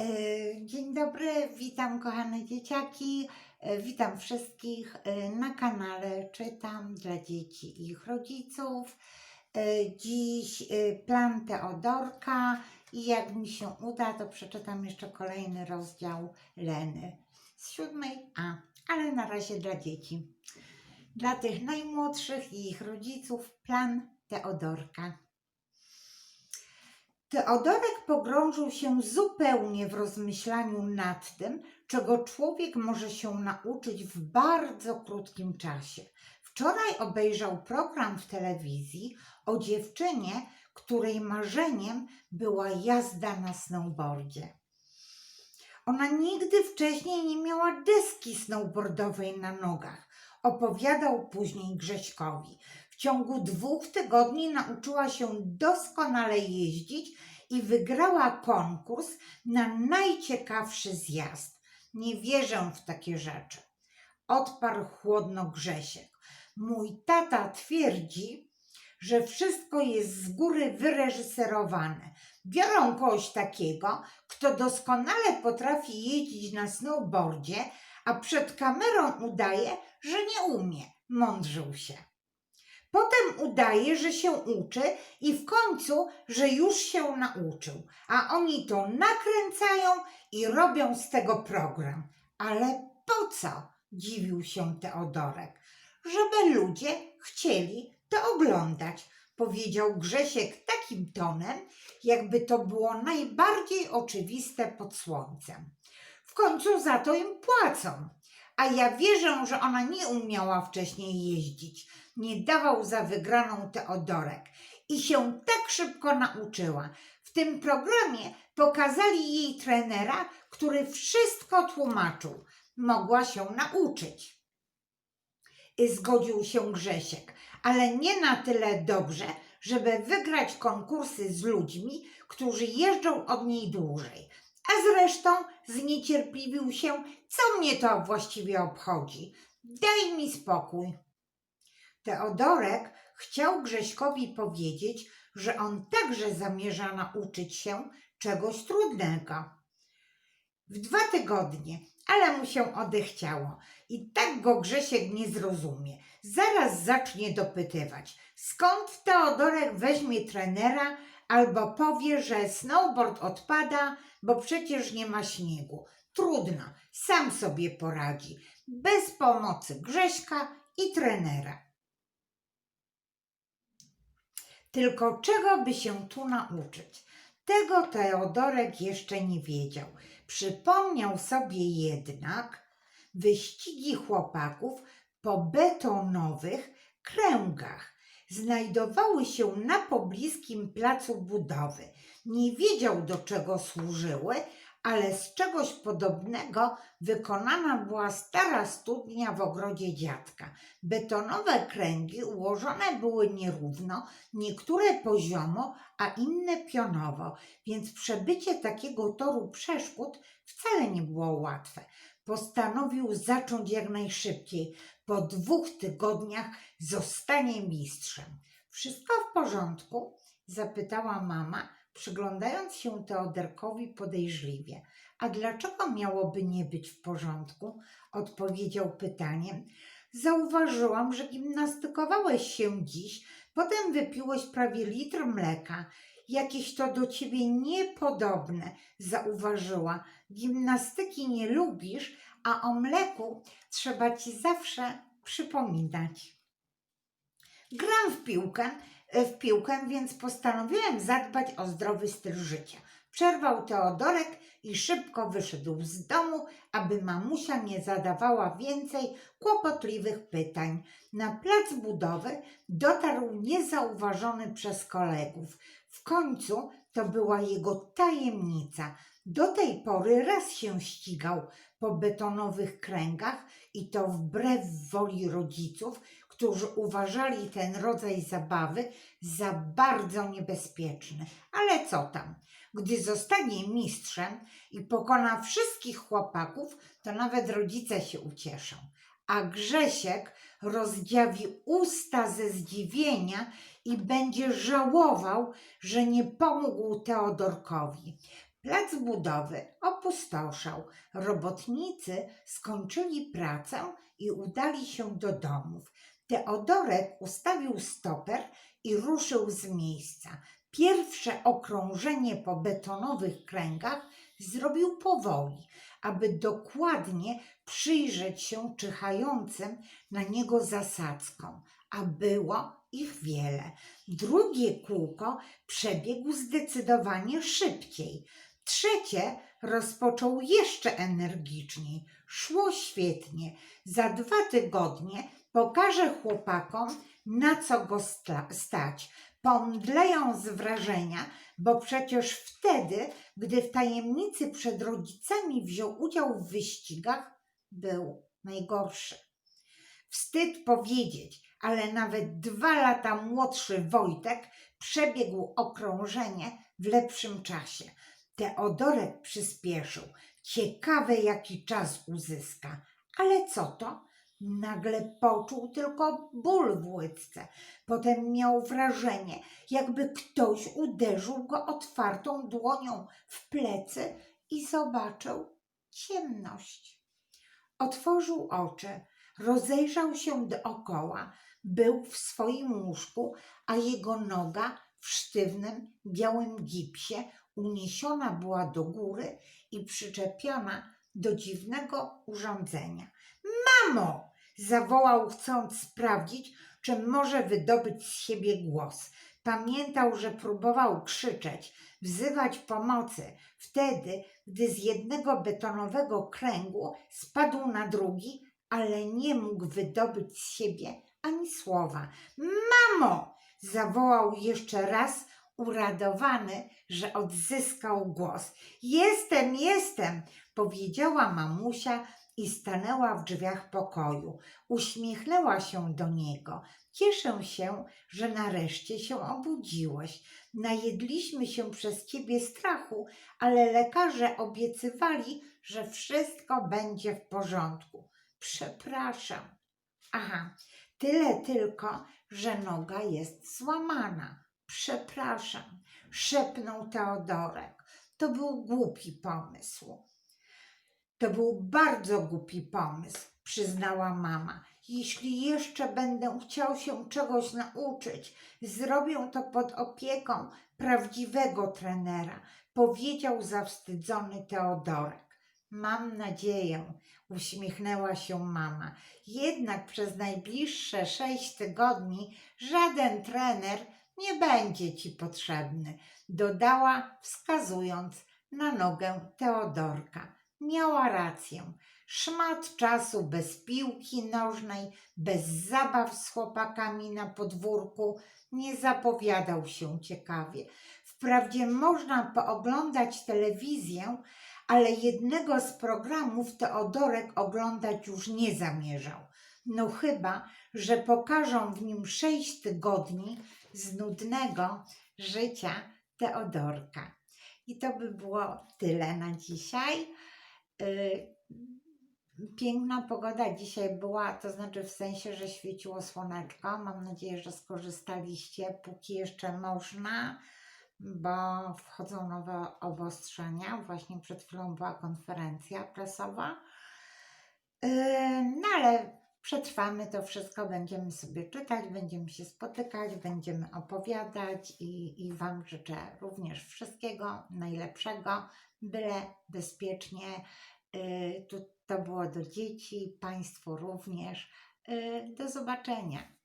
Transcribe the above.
E, Dzień dobry, witam kochane dzieciaki, e, witam wszystkich e, na kanale Czytam dla dzieci i ich rodziców. Dziś plan Teodorka i jak mi się uda, to przeczytam jeszcze kolejny rozdział Leny z siódmej A, ale na razie dla dzieci. Dla tych najmłodszych i ich rodziców plan Teodorka. Teodorek pogrążył się zupełnie w rozmyślaniu nad tym, czego człowiek może się nauczyć w bardzo krótkim czasie. Wczoraj obejrzał program w telewizji o dziewczynie, której marzeniem była jazda na snowboardzie. Ona nigdy wcześniej nie miała deski snowboardowej na nogach, opowiadał później Grześkowi. Ciągu dwóch tygodni nauczyła się doskonale jeździć i wygrała konkurs na najciekawszy zjazd. Nie wierzę w takie rzeczy. Odparł chłodno Grzesiek. Mój tata twierdzi, że wszystko jest z góry wyreżyserowane. Biorą kogoś takiego, kto doskonale potrafi jeździć na snowboardzie, a przed kamerą udaje, że nie umie. Mądrzył się. Potem udaje, że się uczy i w końcu, że już się nauczył, a oni to nakręcają i robią z tego program. Ale po co? dziwił się Teodorek. Żeby ludzie chcieli to oglądać, powiedział Grzesiek takim tonem, jakby to było najbardziej oczywiste pod słońcem. W końcu za to im płacą. A ja wierzę, że ona nie umiała wcześniej jeździć. Nie dawał za wygraną Teodorek i się tak szybko nauczyła. W tym programie pokazali jej trenera, który wszystko tłumaczył. Mogła się nauczyć. Zgodził się Grzesiek, ale nie na tyle dobrze, żeby wygrać konkursy z ludźmi, którzy jeżdżą od niej dłużej. A zresztą zniecierpliwił się, co mnie to właściwie obchodzi. Daj mi spokój. Teodorek chciał Grześkowi powiedzieć, że on także zamierza nauczyć się czegoś trudnego. W dwa tygodnie, ale mu się odechciało. I tak go Grzesiek nie zrozumie. Zaraz zacznie dopytywać, skąd Teodorek weźmie trenera, albo powie, że snowboard odpada, bo przecież nie ma śniegu. Trudno, sam sobie poradzi, bez pomocy Grześka i trenera. Tylko czego by się tu nauczyć? Tego Teodorek jeszcze nie wiedział. Przypomniał sobie jednak wyścigi chłopaków po betonowych kręgach. Znajdowały się na pobliskim placu budowy. Nie wiedział do czego służyły, ale z czegoś podobnego wykonana była stara studnia w ogrodzie dziadka. Betonowe kręgi ułożone były nierówno, niektóre poziomo, a inne pionowo, więc przebycie takiego toru przeszkód wcale nie było łatwe. Postanowił zacząć jak najszybciej. Po dwóch tygodniach zostanie mistrzem. Wszystko w porządku? zapytała mama, przyglądając się Teoderkowi podejrzliwie. A dlaczego miałoby nie być w porządku? odpowiedział pytaniem. Zauważyłam, że gimnastykowałeś się dziś, potem wypiłeś prawie litr mleka. Jakieś to do ciebie niepodobne, zauważyła. Gimnastyki nie lubisz, a o mleku trzeba ci zawsze przypominać. Gram w piłkę, e, w piłkę, więc postanowiłem zadbać o zdrowy styl życia. Przerwał Teodorek i szybko wyszedł z domu, aby mamusia nie zadawała więcej kłopotliwych pytań. Na plac budowy dotarł niezauważony przez kolegów. W końcu to była jego tajemnica. Do tej pory raz się ścigał po betonowych kręgach i to wbrew woli rodziców, którzy uważali ten rodzaj zabawy za bardzo niebezpieczny. Ale co tam? Gdy zostanie mistrzem i pokona wszystkich chłopaków, to nawet rodzice się ucieszą. A Grzesiek rozdziawi usta ze zdziwienia i będzie żałował, że nie pomógł Teodorkowi. Plac budowy opustoszał. Robotnicy skończyli pracę i udali się do domów. Teodorek ustawił stoper i ruszył z miejsca. Pierwsze okrążenie po betonowych kręgach zrobił powoli, aby dokładnie przyjrzeć się czyhającym na niego zasadzkom, a było ich wiele. Drugie kółko przebiegł zdecydowanie szybciej. Trzecie rozpoczął jeszcze energiczniej. Szło świetnie. Za dwa tygodnie pokażę chłopakom, na co go sta- stać. Pomdleją z wrażenia, bo przecież wtedy, gdy w tajemnicy przed rodzicami wziął udział w wyścigach, był najgorszy. Wstyd powiedzieć, ale nawet dwa lata młodszy Wojtek przebiegł okrążenie w lepszym czasie. Teodorek przyspieszył. Ciekawe, jaki czas uzyska. Ale co to? Nagle poczuł tylko ból w łydce. Potem miał wrażenie, jakby ktoś uderzył go otwartą dłonią w plecy i zobaczył ciemność. Otworzył oczy, rozejrzał się dookoła. Był w swoim łóżku, a jego noga w sztywnym, białym gipsie uniesiona była do góry i przyczepiona do dziwnego urządzenia. Mamo! Zawołał, chcąc sprawdzić, czy może wydobyć z siebie głos. Pamiętał, że próbował krzyczeć, wzywać pomocy wtedy, gdy z jednego betonowego kręgu spadł na drugi, ale nie mógł wydobyć z siebie ani słowa. Mamo! zawołał jeszcze raz, uradowany, że odzyskał głos. Jestem, jestem! powiedziała mamusia i stanęła w drzwiach pokoju. Uśmiechnęła się do niego. Cieszę się, że nareszcie się obudziłeś. Najedliśmy się przez ciebie strachu, ale lekarze obiecywali, że wszystko będzie w porządku. Przepraszam. Aha, tyle tylko, że noga jest złamana. Przepraszam, szepnął Teodorek. To był głupi pomysł. To był bardzo głupi pomysł, przyznała mama. Jeśli jeszcze będę chciał się czegoś nauczyć, zrobię to pod opieką prawdziwego trenera, powiedział zawstydzony Teodorek. Mam nadzieję, uśmiechnęła się mama. Jednak przez najbliższe sześć tygodni żaden trener nie będzie ci potrzebny, dodała, wskazując na nogę Teodorka. Miała rację. Szmat czasu bez piłki nożnej, bez zabaw z chłopakami na podwórku nie zapowiadał się ciekawie. Wprawdzie można pooglądać telewizję, ale jednego z programów Teodorek oglądać już nie zamierzał. No chyba, że pokażą w nim sześć tygodni z nudnego życia Teodorka. I to by było tyle na dzisiaj. Y, Piękna pogoda dzisiaj była, to znaczy w sensie, że świeciło słoneczko. Mam nadzieję, że skorzystaliście, póki jeszcze można, bo wchodzą nowe obostrzenia. Właśnie przed chwilą była konferencja prasowa. Yy, No ale przetrwamy to wszystko, będziemy sobie czytać, będziemy się spotykać, będziemy opowiadać i, i Wam życzę również wszystkiego najlepszego, byle bezpiecznie. Yy, Tu to było do dzieci, Państwu również. Yy, Do zobaczenia.